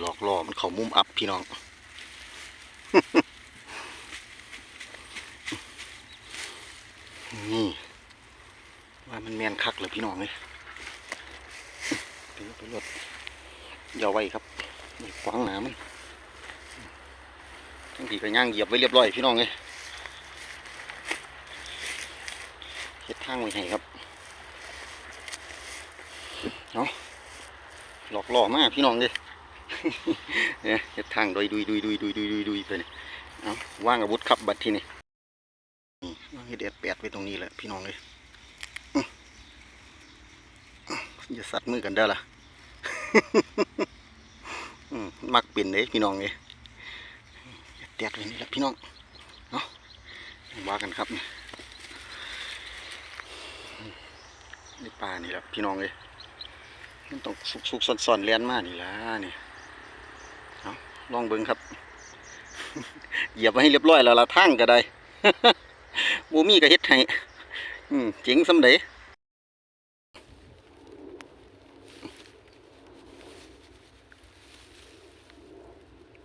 หลอกล่อมันเข้ามุมอับพี่น้อง นี่ว่ามันแมนคักเลยพี่น้องเลยถือไปรถอย่าไว้ครับไม่ขวางหนามันทั้งทีก็ย่างเหยียบไว้เรียบร้อยพี่น้องเลยเฮ็ดทางไว้ให้ครับเอาะหลอกล่อมากพี่น้องเลย เนี่ยเฮ็ดทางโดยดุยดุยดุยดุยดุยดุยดุยไปนี่เอาว่างอาวุธครับบัดทีนี่นี่วางให้แดดแปดไว้ตรงนี้แหละพี่น้องเลยอย่าสัตว์มือกันเด้ล่ะมักเป็นเลยพี่น้องเลยแดดไว้นี่แหละพี่น้องเนาะว่ากันครับนี่ในป่านี่แหละพี่น้องเลยมันต้องสุกสุกๆซ่อนๆเลี้ยนมากนี่ล่ะนี่ ลองเบิ้งครับ เหยียบไว้ให้เรียบร้อยแล้วละทางก็ได้บูมี่ก็เฮ็ดให้อืมเจ๋งสำเด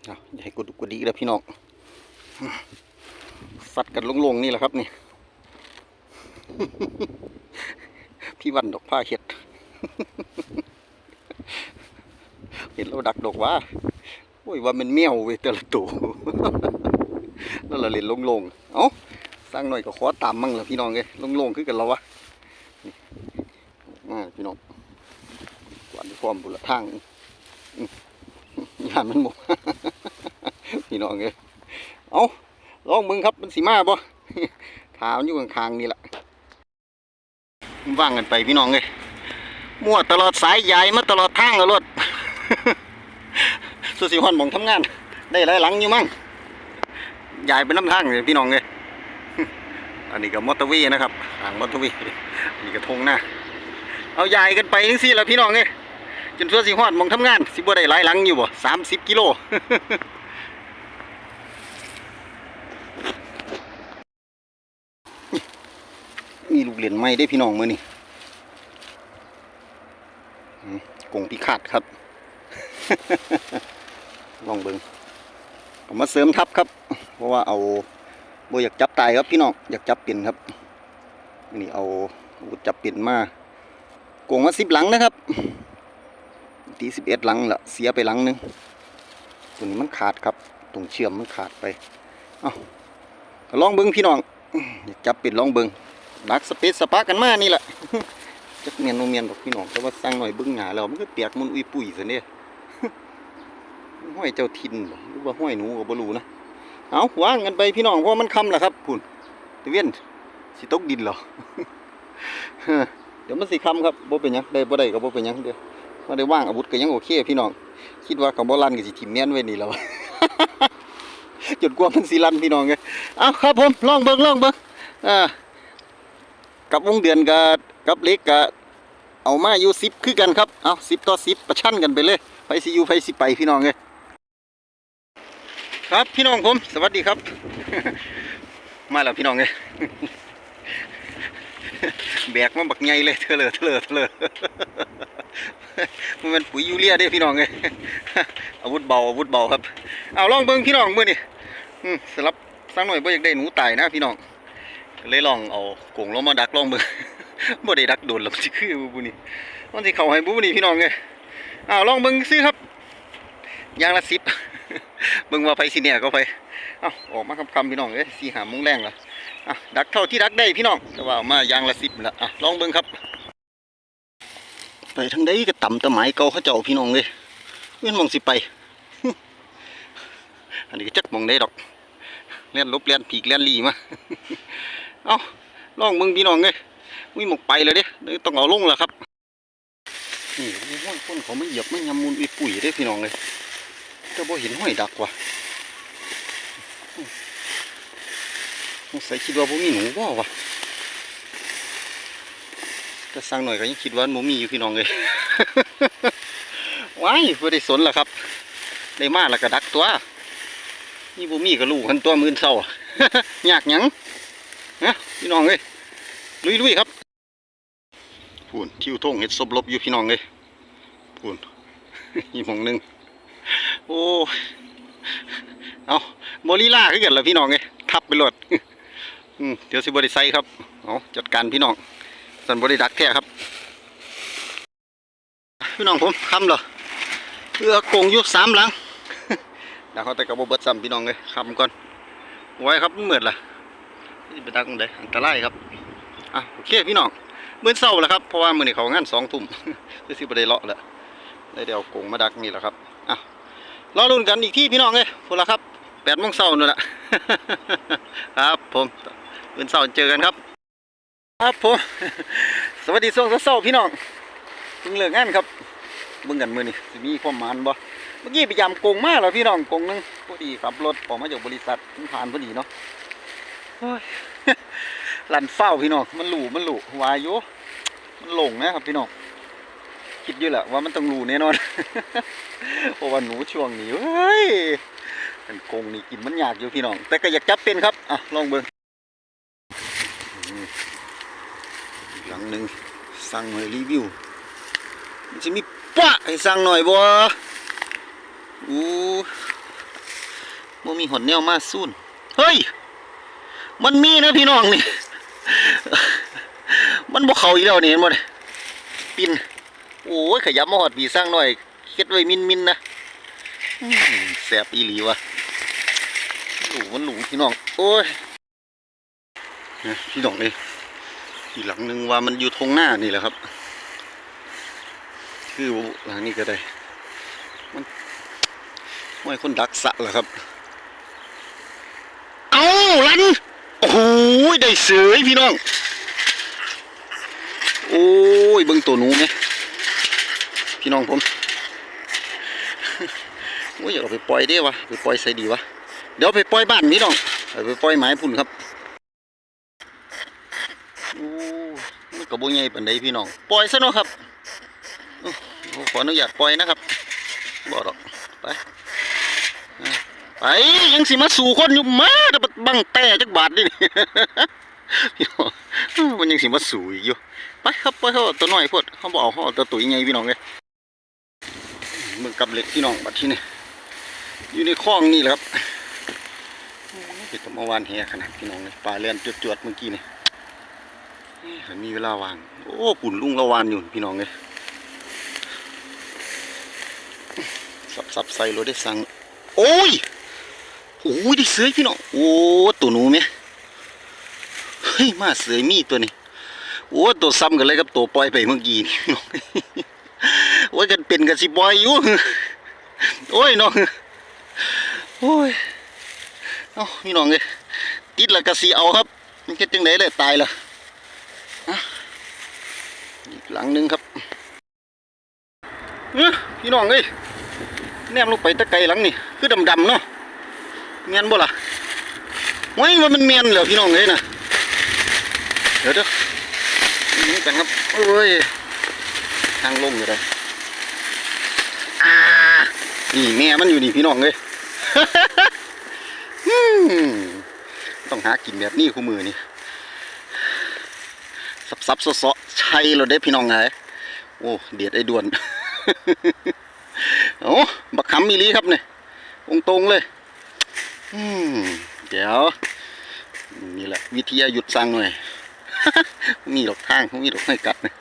เอาอย่าให้กดดุกกดดีแล้วพี่น้องสัตว์กันลงๆนี่แหละครับนี่ พี่วันดอกผ้าเห็ด เห็นเราดักดอกว่า อ้ยว่ามันเมียวเว้ยแต่ละตัวนั่นละเล่นลงๆเอ้าสร้างหน่อยก็ขอตามมั่งละพี่น้องเอ้ยลงๆคือกันแล้ววะนี่มาพี่น้องกวนพร้อมบุละทางยานมันหมดพี่น้องเอ้ยเอ้าลองมึงครับมันสีมาบ่ถามอยู่ข้างๆนี่แหละว่างกันไปพี่น้องเอ้ยมั่วตลอดสายใหญ่มาตลอดทางแล้วรถ สุสิฮอนมองทำงาน ได้หลายหลังอยู่มั่งยายเป็นน้ำทางเลยพี่น้องเลยอันนี้ก็มอเตอร์เวีนะครับทางมอเตอร์เวีอันนี้ก็ทงหน้าเอายายกันไปจังซี่ละพี่น้องเลยจนสุสิฮอดมองทำงาน สิบ่ได้หลายหลังอยู่บ่สามสิบกิโลมีลูกเหรียญไม้ได้พี่น้องมือนี่กงพิฆาตครับ ลองเบิงเอามาเสริมทับครับ เพราะว่าเอาโบอยากจับตายครับพี่น้องอยากจับปลี่นครับนี่เอาอุจับปลี่นมาโกงมาสิบหลังนะครับตีสิบเอ็ดหลังละเสียไปหลังหนึงตัวนี้มันขาดครับตรงเชื่อมมันขาดไปเอาลองเบิงพี่น้องอยากจับปลี่นลองเบิงดักสเปซสปากันมานี่แหละจักเมียนโนเมียนบอกพี่น้องแต่ว่าสร้างหน่อยเบิ้งหนาแล้วมันก็เปียกมันอุยปุยซะเนี่ย ห้อยเจ้าทินหรือว่าห้อยหนูก็บ่รู้นะเอาว่างกันไปพี่น้องเพราะมันคำแหล้วครับพุ่นตะเวียนสิตกดินเหรอเดี๋ยวมันสิคำครับบ่เป็นยังได้บ่ได้ก็บ่เป็นยังเด้อมาได้ว่างอาวุธก็ยังโอเคพี่น้องคิดว่ากับบ่ลันก็สิทิ่มแม่นไว้นี่แล้วจนกว่ามันสิลันพี่น้องเอ้ยเอาครับผมลองเบิ่งลองเบิ่งอ่ากับวงเดือนกับกับเล็กกับเอามาอยู่10คือกันครับ เอา10ต่อ10ประชันกันไปเลยไผสิอยู่ไผสิไปพี่น้องเอ้ย ครับพี่น้องผม สวัสดีครับ มาแล้วพี่น้องเลยแบกมาบักใหญ่เลยเถลอเถลอเถลอมันเป็นปุ๋ยยูเรียเด้พี่น้องเลยอาวุธเบาอาวุธเบาครับเอาลองเบิ่งพี่น้องมื้อนี่สลับสักหน่อยบ่อยากได้หนูตายนะพี่น้องเลยลองเอากรงลงมาดักลองเบิ่งบ่ได้ดักโดนหรอกสิคือบุนี่มันสิเขาให้บุนี่พี่น้องเลยเอาลองเบิ่งซื้อครับยางละ10 เบิ่งว่าไฟสิเนี่ยก็ไปเอ้าออกมาคำๆพี่น้องเอ้ยสีหาโมงแรงละอะดักเท่าที่ดักได้พี่น้องแต่ว่ามา ยางละสิบละอะลองเบิ่งครับ ไปทางใดก็ต่ำตะไม้เก่าเขาเจ้าพี่น้องเลยเว้นมองสิไป อันนี้ก็จักมองได้ดอกเลียนลบเลียนผีกเลียนลีมา เอ้าลองเบิ่งพี่น้องเลยวิ่งหมกไปเลยเด้เดี๋ยวต้องเอาลงแล้วครับนี่ห้อยคนเขาไม่เหยียบไม่ยำมูลอุยปุ๋ยเด้พี่น้องเลย แต่บ่เห็นห้อยดักว่ะสงสัยคิดว่าบ่มีหนูบ่วะแต่สร้างหน่อยก็ยังคิดว่าบ่มีอยู่พี่น้องเลยว้ายบ่ได้สนล่ะครับ ได้มาแล้วก็ดักตัว นี่บ่มีก็ลูกกันตัวมื่นเศร้ายากหยังนะพี่น้องเอ้ยลุยๆครับพูนทิวทงเฮ็ดศพลบอยู่พี่น้องเอ้ยพูนอีกมองหนึ่ง โอ้เอาโมลีล่าขึ้นกันแล้วพี่น้องไงทับไปโหลดอืมเดี๋ยวสิบริไซครับเอาจัดการพี่น้องสันบริดักแท้ครับ พี่น้องผมคำเหรอเอือกงยุสามหลังเดี๋ยวเขาแต่กระโบเบิดซ้ำพี่น้องเลยคำก่อนไว้ครับมันเหมือดล่ะนี่ไปดักมันได้อันตรายครับอะโอเคพี่น้องเมื่อเศร้าแล้วครับเพราะว่ามือนี้เขางานสองทุ่มคือสิบได้เลาะแล้วเลยเดี๋ยวกงมาดักนี่แหละครับ รอรุ่นกันอีกที่พี่น้องเลยพวกเราครับแปดโมงเช้านั่แหละครับผมเมื่อเศร้าเจอกันครับ ครับผมสวัสดีช่วงเช้าพี่น้องเพิ่งเลิกงานครับเบิ่งกันมือนี่สิมีความมานบ่เมื่อกี้ไปยามกงมากแล้วพี่น้องโกงนึงพอดีขับรถออกมาจากบริษัทผ่านพอดีเนาะโอ้ยลันเฝ้าพี่น้องมันหลูมันหลูวาอยุมันหลงนะครับพี่น้องคิดอยู่แหละว่ามันต้องหลูแน่นอน เพราะว่าหนูช่วงนี้เฮ้ยเป็นกงนี่กินมันยากอยู่พี่น้อง แต่ก็อยากจับเป็นครับ อะ ลองเบิ่งอืมอีกหลังหนึ่งสั่งหน่อยรีวิว มันจะมีปะให้สั่งหน่อยบ่อู้บ่มีหดแนวมาสูนเฮ้ย มันมีนะพี่น้องนี่ มันบ่เขาอีกแล้วนี่เห็นบ่เนี่ยปินโอ้ยขยับมาหอดปีสร้างหน่อย เฮ็ดไว้มินมินนะแสบอีหลีวะหลูมันหลูพี่น้อง โอ้ยพี่น้องเลยอีหลังหนึ่งว่ามันอยู่ทงหน้านี่แหละครับ คือหลังนี้ก็ได้ มันไม่คนดักสะเหรอครับ เอาลัน โอ้โหได้เสยพี่น้อง โอ้ยเบิ่งตัวหนูไหมพี่น้องผม อ้ยอยากเอาไปปล่อยเด้วะไปปล่อยใส่ดีวะเดี๋ยวไปปล่อยบ้านพี่น้องไปปล่อยหมายพุ่นครับโอ้มันกระโบใหญ่ปานใดพี่น้องปล่อยซะเนาะครับขออนุญาตปล่อยนะครับบอกหรอกไปไปยังสิมาสู่คนอยู่มาแต่บังแต่จักบาทนี่พี่น้องมันยังสิมาสู่อีกอยู่ไปครับไปเขาตัวน้อยพดเขาบอกเขาเอาตัวตุ๋ยไงพี่น้องเลยมึงกับเหล็กพี่น้องบัดที่นี่ อยู่ในคลองนี่แหละครับเป็นตัวเมื่อวานแห่ขนาดพี่น้องเลยปลาเลียนจวดๆเมื่อกี้นี่เอ๊ะมีเวลาวาง โอ้ปุ่นลุงละวานอยู่พี่น้องเลยสับสับๆใส่รถได้สั่งโอ้ยโอ้ยได้เสือพี่น้องโอ้ตัวหนูไหมเฮ้ยมาเสือมีตัวนี้โอ้ตัวซ้ำกันเลยกับตัวปล่อยไปเมื่อกี้นี่โอ้ยกันเป็นกันสิปล่อยอยู่โอ้ยน้อง โอ้ยเอาพี่น้องเลยติดละกะสีเอาครับ มันเฮ็ดจังไดเลยตายละอะอีกหลังหนึงครับเอ้อพี่น้องเอ้ยแนมลงไปตะไกหลังนี่คือดำๆเนาะเมียนบ่ล่ะไว้ว่ามันเมียนเหรอพี่น้องเอ้ยนะเดี๋ยวเดี๋ยนี่กันครับโอ้ยทางลงอยู่เลยอ่านี่แม่มันอยู่นี่พี่น้องเลยอืม ต้องหากินแบบนี้คู่มือนี่ซับซับซาะใช่เราได้พี่น้องไงโอ้เดียดไอ้ด่วนโอ้บักขำมีลีครับเนี่ยตรงเลยเดี๋ยว นี่แหละ วิทยาหยุดสั่งหน่อยมีดอกทางมีดอกไม้กัดนะ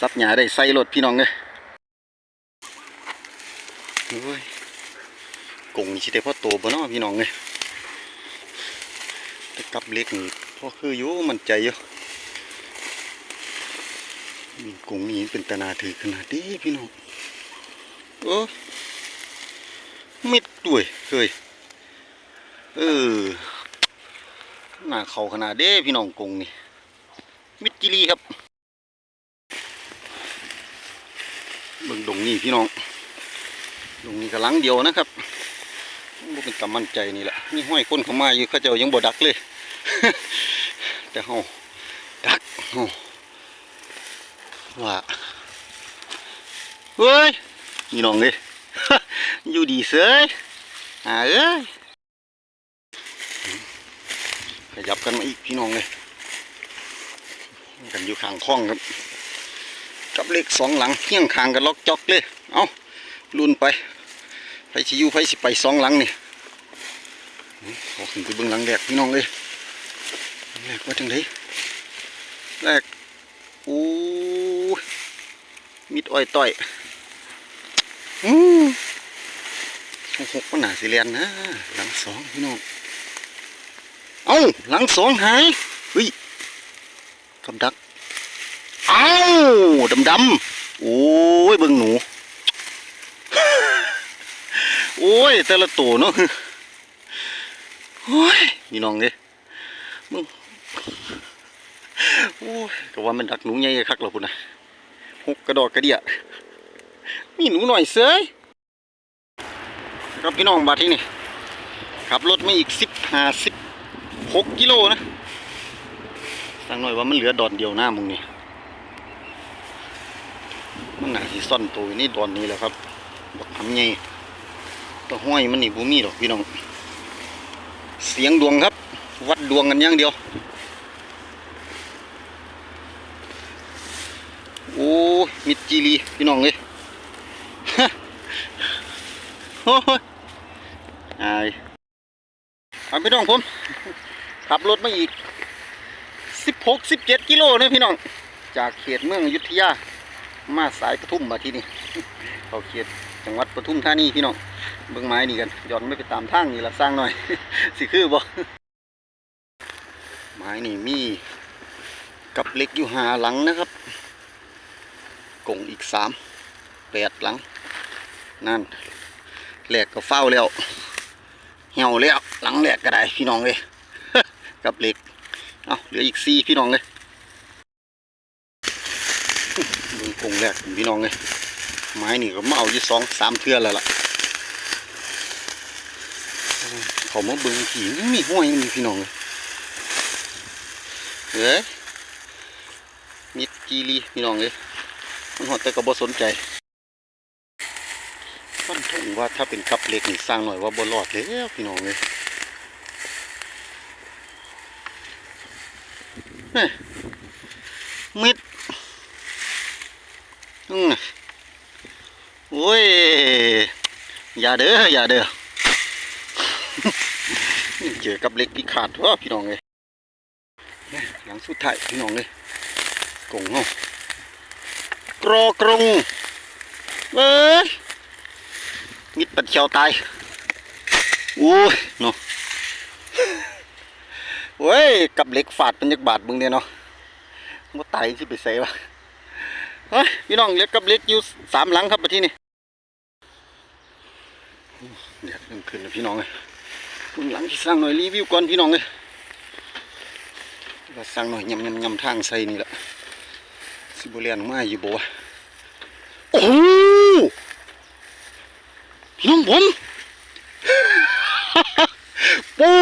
ซับหยาได้ใส่รถพี่น้องเลยโอ้ย กงนี่สิแต่พ่อโตบ่เนาะพี่น้องเลยแต่กับเล็กนี่พ่อคืออยู่มันใจอยู่นี่กงนี่เป็นตานาถือขนาดนี้พี่น้องโอ้ยมิดด้วยเคยเออหน้าเขาขนาดเด้พี่น้องกงนี่มิดจิลีครับเบิ่งดงนี่พี่น้องดงนี่กำลังเดียวนะครับ เป็นตามั่นใจนี่แหละนี่ห้อยคนเข้ามาอยู่เขาเจ้ายังบ่ดักเลย แต่เฮาดักเฮาว่าเฮ้ยพี่น้องเอ้ยอยู่ดีเสยอ่าเอ้ยขยับกันมาอีกพี่น้องเลยกันอยู่ข้างคล้องครับกับเลขสองหลังเที่ยงคางกันล็อกจอกเลย เอาลุ่นไปไฟสิอยู่ไฟสิไปสองหลังนี่ ขอขึ้นไปเบิ่งหลังแรกพี่น้องเลยหลังแรกว่าจังไดแรกโอ้ยมิดอ้อยต่อยอืมหกกมันหนาสิเรียนนะหลังสองพี่น้องเอ้าหลังสองหายเฮ้ยกับดักเอ้าดำดำโอ้ยเบิ่งหนู โอ้ย แต่ละตัวเนาะ โอ้ยพี่น้องเอ้ยมึงโอ้ยก็ว่ามันดักหนูใหญ่คักแล้วพุ่นนะหกกระดอกกระเดียมีหนูหน่อยเสยครับพี่น้องบาที่นี่ขับรถมาอีกสิบห้าสิบหกกิโลนะสั่งหน่อยว่ามันเหลือดอนเดียวหน้ามึงนี่มันหนาที่ซ่อนตัวนี่ดอนนี้แหละครับบักทำไงตัวห้อยมันนี่บูมี่ดอกพี่น้อง เสียงดวงครับ วัดดวงกันอย่างเดียว โอ้มิดจีรีพี่น้องเลยโอ้ยอายเอาพี่น้องผม ขับรถมาอีกสิบหกสิบเจ็ดกิโลเนี่ยพี่น้อง จากเขตเมืองอยุธยา มาสายปทุมมาที่นี่เขาเขตจังหวัดปทุมธานีพี่น้อง เบิ่งไม้นี่กันย้อนไม่ไปตามทางนี่ละสร้างหน่อย สิคือบ่ไม้นี่มีกับเหล็กอยู่หาหลังนะครับกงอีกสามแปดหลัง นั่นแหลกก็เฝ้าแล้วเหี่ยวแล้วหลังแหลกก็ได้พี่น้องเลยกับเหล็กเอาเหลืออีกสี่พี่น้องเลยเบิ่งกงแหลกพี่น้องเลยไม้นี่ก็มาเอาอยู่สองสามเทือแล้วล่ะ เขามาเบิ่งผีมันมีห้วยมีพี่น้องเลยเอ้ยมิดจีรีพี่น้องเลยมันหอดแต่ก็บ่สนใจฟันทงว่าถ้าเป็นกับเล็กนี่สร้างหน่อยว่าบ่รอดแล้วพี่น้องเลยเฮ้ยมิดอืมโอ้ยอย่าเด้ออย่าเด้อ อกับเล็กพิขาดว่าพี่น้องเลยหลังสุดท้ายพี่น้องเลยกงเนาะกรอกรงเอ้ยมิดปัดเชียวตายโอ้ยเนาะเว้ยกับเล็กฝาดเป็นยักบาทมึงเนี่ยเนาะว่าตายที่ไปใส่วะเฮ้ยพี่น้องเล็กกับเล็กอยู่สามหลังครับมาที่นี่เดี๋ยวเริ่มขึ้นแล้วพี่น้องเลยุณหลังที่สร้างหน่อยรีวิวก่อนพี่น้องเลยว่าสร้างหน่อยยำยำยำทางใส่นี่แหละสิบเรียนมาอยู่บ่วโอ้น้องผมปู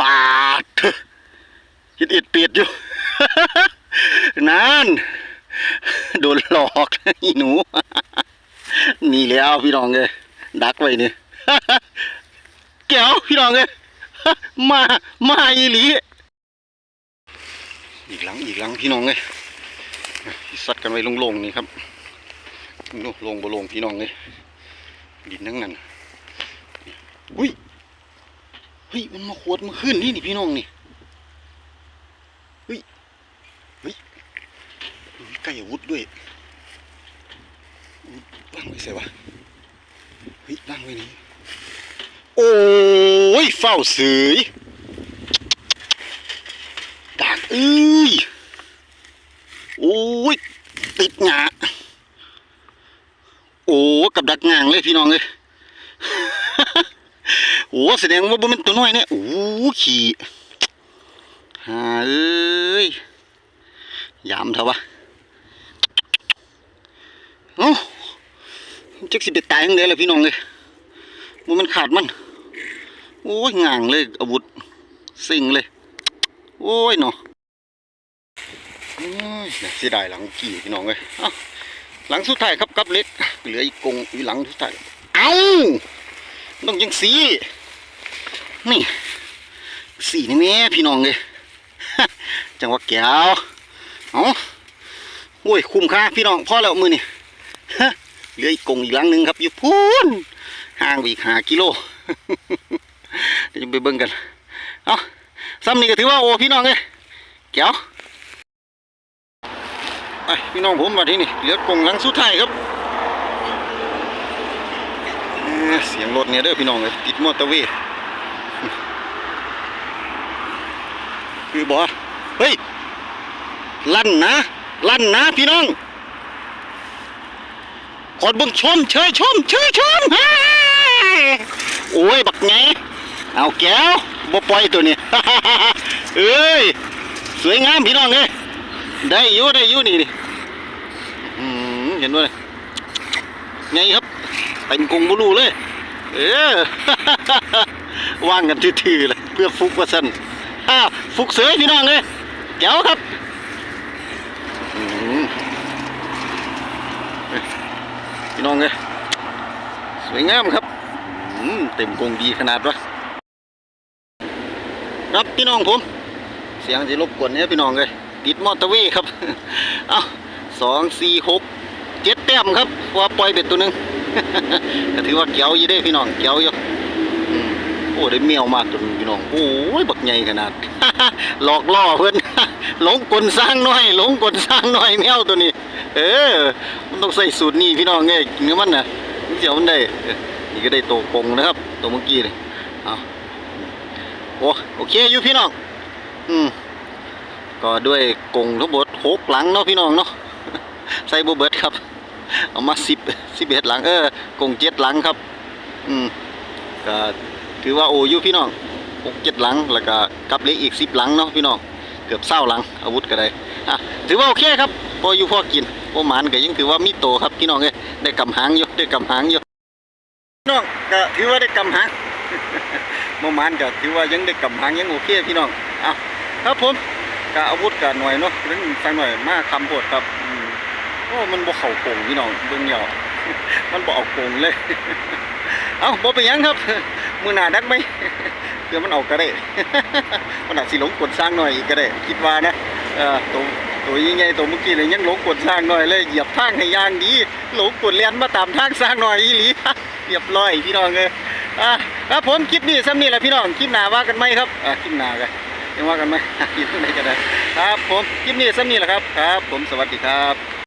ปาดยิดอ็ดเปียดอยู่นั่นโดนหลอกอีหนูนี่แล้วพี่น้องเลย ดักไว้นี่แก้วพี่น้องเลยมา มาอีหลี อีกหลังอีกหลังพี่น้องเลยสัดกันไว้โลงๆนี่ครับนู่ลงบ่ลงพี่น้องเลยดินทั้งนั้นอุ้ยเฮ้ยมันมาขวดมาขึ้นนี่นี่พี่น้องนี่เฮ้ยเฮ้ยมีไก่อาวุธด้วยอาวุธวางไว้ใส่วะ นั่งไว้นี่โอ้ยเฝ้าเสืยดากเอ้ยโอ้ยติดหงาโอ้กับดักงางเลยพี่น้องเลยโอ้แสดงว่าบ่เป็นตัวน้อยเนี่ยโอ้ขี่หาเอ้ยยามเถอะวะเอ้าจักสิไปตายทั้งเดเลยพี่น้องเลย มันมันขาดมัน โอ้ยง่างเลยอาวุธ สิ่งเลย โอ้ยเนาะเสียดายหลังกี่พี่น้องเลยเอ้าหลังสุดท้ายครับกับเล็กเหลืออีกกงอีหลังสุดท้าย เอ้าต้องยังสีนี่สีนี่แม่พี่น้องเลยจังหวะแก้วเอาโอ้ยคุ้มค่าพี่น้องพ่อแล้วมือนี่เหลืออีกกงอีกหลังหนึ่งครับอยู่พูน ห่างไปอีกหากิโลเดี๋ยวจะไปเบิ่งกัน เอาซ้ำนี่ก็ถือว่าโอ้พี่น้องเลยแก้วไปพี่น้องผมมาที่นี่เหลือกงลังสุดท้ายครับเเสียงรถเนี่ยเด้อพี่น้องเลยติดมอเตอร์เวย์คือบอกเฮ้ย ลั่นนะ ลั่นนะพี่น้องขอดบิ่งชมเชยชมเชยชมฮ่า โอ้ย บักไงเอาแก้วบ่ปล่อยตัวนี้ เอ้ย สวยงามพี่น้องเอ้ยได้อยู่ได้อยู่นี่นี่เห็นด้วยไงครับ เป็นกรุงบุรูเลย เออ ว่างกันทื่อๆเลยเพื่อฟุกว่าสันอ้าวฟุกเสยพี่น้องเอ้ยแก้วครับพี่น้องเลยสวยงามครับ เต็มกรงดีขนาดวะครับพี่น้องผม เสียงจะรบกวนเนี่ยพี่น้องเลยติดมอเตอร์เวย์ครับ เอาสองสี่หกเจ็ดแต้มครับว่าปล่อยเป็ดตัวหนึ่งก็ถือว่าเกี่ยวยี่ได้พี่น้องเกี่ยวอยู่อืมโอ้ได้เมียวมากจนพี่น้องโอ้ยบักใหญ่ขนาดหลอกล่อเพื่อนหลงกลสร้างน้อยหลงกลสร้างน้อยแมวตัวนี้ เออ มันต้องใส่สูตรนี้พี่น้องเอ้ยเนื้อมันนะเสียวมันได้ นี่ก็ได้ตัวกงนะครับ ตัวเมื่อกี้เลยเอาโอ้โอเคอยู่พี่น้องอืมก็ด้วยกงทั้งหมดหกหลังเนาะพี่น้องเนาะใส่โบเบิร์ตครับ เอามาสิบสิบเอ็ดหลังเออกงเจ็ดหลังครับ อืมก็ถือว่าโออยู่พี่น้องหกเจ็ดหลังแล้วก็กับเล็กอีกสิบหลังเนาะพี่น้องเกือบเศร้าหลังอาวุธก็ได้อะถือว่าโอเคครับพออยู่พอกินพอหมานก็ยังถือว่ามีโตครับพี่น้องเอ้ยได้กำหางอยู่ได้กำหางอยู่ น้องก็ถือว่าได้กำหางพอมานก็ถือว่ายังได้กำหางยังโอเคพี่น้องอะครับผมก็อาวุธก็หน่อยเนาะเรื่องสักหน่อยมากคำโพดครับอืมโอ้มันบ่เข่าโกงพี่น้องเบิ่งเหนียวมันบ่เอาโกงเลยเอ้าบ่เป็นหยังครับ มือหนาดักไหมเดี๋ยวมันเอาก็ได้มันอาจสิหลงกดสร้างหน่อยอีกก็ได้คิดว่านะเออตัวตัวยิ่งใหญ่ตัวเมื่อกี้เลยยังหลงกดสร้างหน่อยเลยเหยียบทางให้ยางดีหลงกดเลียนมาตามทางสร้างหน่อยอีหลี เรียบร้อยพี่น้องเลยอะครับผมคลิปนี้ซ้ำนี่แหละพี่น้องคลิปหนาว่ากันไหมครับอะคลิปหนากันยังว่ากันไหมคลิปไหนก็ได้ครับผมคลิปนี้ซ้ำนี่แหละครับครับ ผมสวัสดีครับ